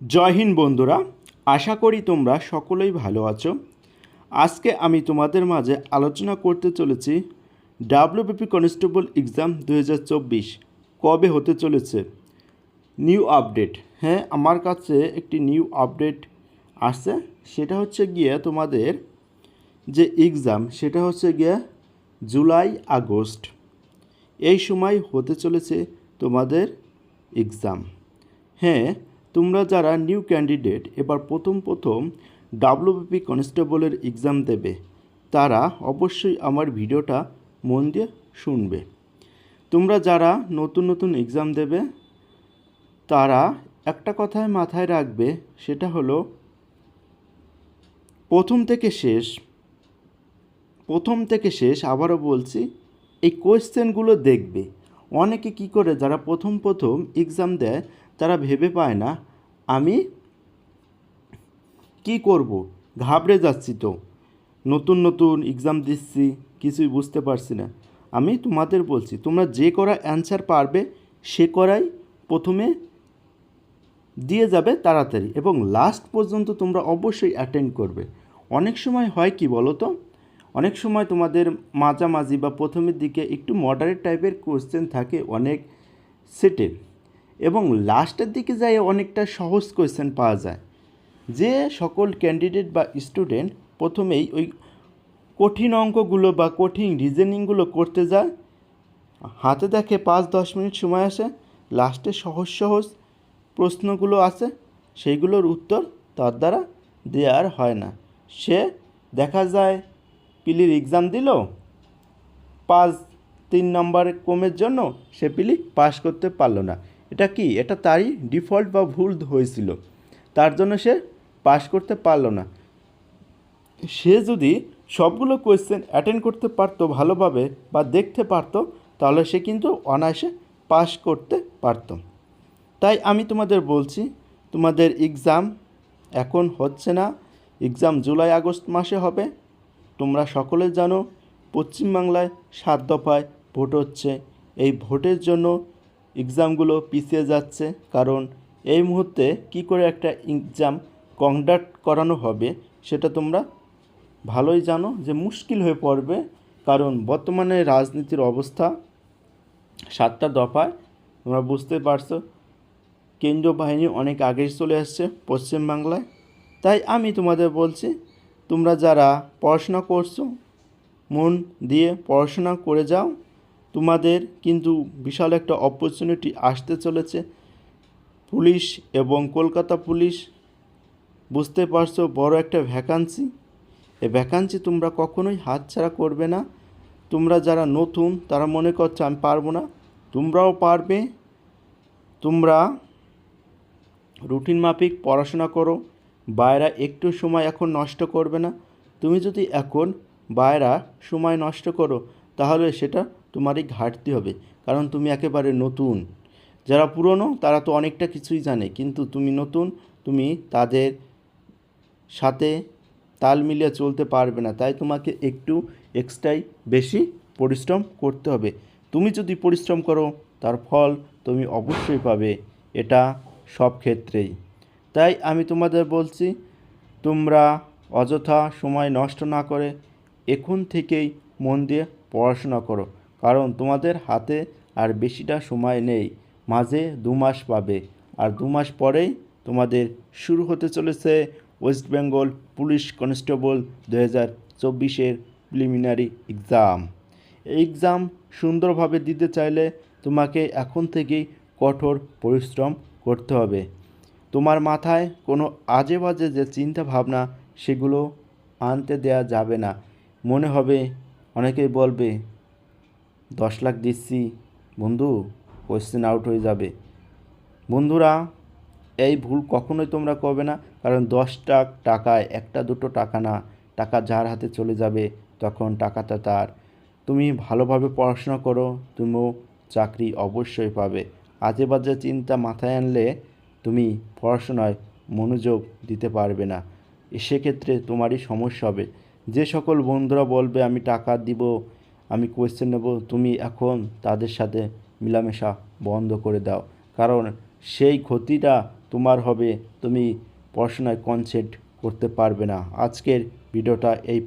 জয় হিন্দ বন্ধুরা, আশা করি তোমরা সকলেই ভালো আছো। আজকে আমি তোমাদের মাঝে আলোচনা করতে চলেছি ডাব্লিউবিপি কনস্টেবল এক্সাম দু হাজার চব্বিশ কবে হতে চলেছে। নিউ আপডেট হ্যাঁ আমার কাছে একটি নিউ আপডেট আসছে, সেটা হচ্ছে গিয়ে তোমাদের যে এক্সাম, সেটা হচ্ছে গিয়ে জুলাই আগস্ট। এই সময় হতে চলেছে তোমাদের এক্সাম। হ্যাঁ তোমরা যারা নিউ ক্যান্ডিডেট এবার প্রথম প্রথম ডাব্লিউবিপি কনস্টেবলের এক্সাম দেবে, তারা অবশ্যই আমার ভিডিওটা মন দিয়ে শুনবে। তোমরা যারা নতুন নতুন এক্সাম দেবে, তারা একটা কথায় মাথায় রাখবে, সেটা হলো প্রথম থেকে শেষ, প্রথম থেকে শেষ আবারও বলছি, এই কোয়েশ্চেনগুলো দেখবে। অনেকে কি করে, যারা প্রথম প্রথম এক্সাম দেয়, তারা ভেবে পায় না, আমি কি করব? ঘাবড়ে যাচ্ছি তো। নতুন নতুন এক্সাম দিচ্ছি, কিছুই বুঝতে পারছি না। আমি তোমাদের বলছি, তোমরা যে করা অ্যান্সার পারবে, সে করাই প্রথমে দিয়ে যাবে তাড়াতাড়ি এবং লাস্ট পর্যন্ত তোমরা অবশ্যই অ্যাটেন্ড করবে। অনেক সময় হয় কি বলো তো অনেক সময় তোমাদের মাঝামাঝি বা প্রথমের দিকে একটু মডারেট টাইপের কোশ্চেন থাকে অনেক সেটে এবং লাস্টের দিকে যাই অনেকটা সহজ কোয়েশ্চেন পাওয়া যায়। যে সকল ক্যান্ডিডেট বা স্টুডেন্ট প্রথমেই ওই কঠিন অঙ্কগুলো বা কঠিন রিজনিংগুলো করতে যায়, হাতে দেখে পাঁচ দশ মিনিট সময় আসে লাস্টে সহজ সহজ প্রশ্নগুলো আছে সেইগুলোর উত্তর তার দ্বারা দেওয়ার হয় না। সে দেখা যায় পিলির এক্সাম দিল, পাঁচ তিন নম্বর কমের জন্য সে পিলি পাস করতে পারল না। এটা কি? এটা তারই ডিফল্ট বা ভুল হয়েছিল। তার জন্য সে পাস করতে পারল না। সে যদি সবগুলো কোয়েশ্চেন অ্যাটেন্ড করতে পারতো ভালোভাবে বা দেখতে পারতো, তাহলে সে কিন্তু অনায়াসে পাস করতে পারতো। তাই আমি তোমাদের বলছি, তোমাদের এক্সাম এখন হচ্ছে না। এক্সাম জুলাই আগস্ট মাসে হবে। তোমরা সকলে জানো, পশ্চিমবাংলায় সাত দফায় ভোট হচ্ছে। এই ভোটের জন্য এক্সামগুলো পিছিয়ে যাচ্ছে, কারণ এই মুহূর্তে কি করে একটা এক্সাম কন্ডাক্ট করানো হবে সেটা তোমরা ভালোই জানো যে মুশকিল হয়ে পড়বে, কারণ বর্তমানে রাজনীতির অবস্থা সাতটা দফায়, তোমরা বুঝতে পারছ কেন্দ্রীয় বাহিনী অনেক আগেই চলে আসছে পশ্চিমবাংলায়। তাই আমি তোমাদের বলছি তোমরা যারা পড়াশোনা করছ, মন দিয়ে পড়াশোনা করে যাও। তোমাদের কিন্তু বিশাল একটা অপরচুনিটি আসতে চলেছে। পুলিশ এবং কলকাতা পুলিশ, বুঝতে পারছ বড় একটা ভ্যাকান্সি এই ভ্যাকান্সি তোমরা কখনোই হাতছাড়া করবে না। তোমরা যারা নতুন, তারা মনে করছ আমি পারব না। তোমরাও পারবে। তোমরা রুটিন মাফিক পড়াশোনা করো। বাইরা একটু সময় এখন নষ্ট করবে না। তুমি যদি এখন বাইরা সময় নষ্ট করো, তাহলে সেটা তোমারই ঘাটতি হবে, কারণ তুমি একেবারে নতুন। যারা পুরনো, তারা তো অনেকটা কিছুই জানে, কিন্তু তুমি নতুন, তুমি তাদের সাথে তাল মিলিয়ে চলতে পারবে না। তাই তোমাকে একটু এক্সট্রাই বেশি পরিশ্রম করতে হবে। তুমি যদি পরিশ্রম করো, তার ফল তুমি অবশ্যই পাবে। এটা সব ক্ষেত্রেই। তাই আমি তোমাদের বলছি, তোমরা অযথা সময় নষ্ট না করে এখন থেকেই মন দিয়ে পড়াশোনা করো, কারণ তোমাদের হাতে আর বেশিটা সময় নেই, মাঝে দু মাস পাবে। আর দু মাস পরেই তোমাদের শুরু হতে চলেছে ওয়েস্ট বেঙ্গল পুলিশ কনস্টেবল দু হাজার চব্বিশের প্রিলিমিনারি এক্সাম। এই এক্সাম সুন্দরভাবে দিতে চাইলে তোমাকে এখন থেকেই কঠোর পরিশ্রম করতে হবে। তোমার মাথায় কোনো আজে বাজে যে চিন্তা ভাবনা সেগুলো আনতে দেয়া যাবে না। মনে হবে, অনেকেই বলবে, দশ লাখ দিচ্ছি, বন্ধু কোয়েশ্চেন আউট হয়ে যাবে। বন্ধুরা, এই ভুল কখনোই তোমরা করবে না, কারণ দশটা টাকায় একটা দুটো টাকা না, টাকা যার হাতে চলে যাবে, তখন টাকাটা তার। তুমি ভালোভাবে পড়াশোনা করো, তুমিও চাকরি অবশ্যই পাবে। আজে বাজে চিন্তা মাথায় আনলে তুমি পড়াশোনায় মনোযোগ দিতে পারবে না। সেক্ষেত্রে তোমারই সমস্যা হবে। যে সকল বন্ধুরা বলবে, আমি টাকা দিব, আমি কোয়েশ্চেন নেব, তুমি এখন তাদের সাথে মেলামেশা বন্ধ করে দাও। কারণ সেই ক্ষতিটা তোমার হবে, তুমি পড়াশোনায় কনসেন্ট করতে পারবে না। আজকের ভিডিওটা এই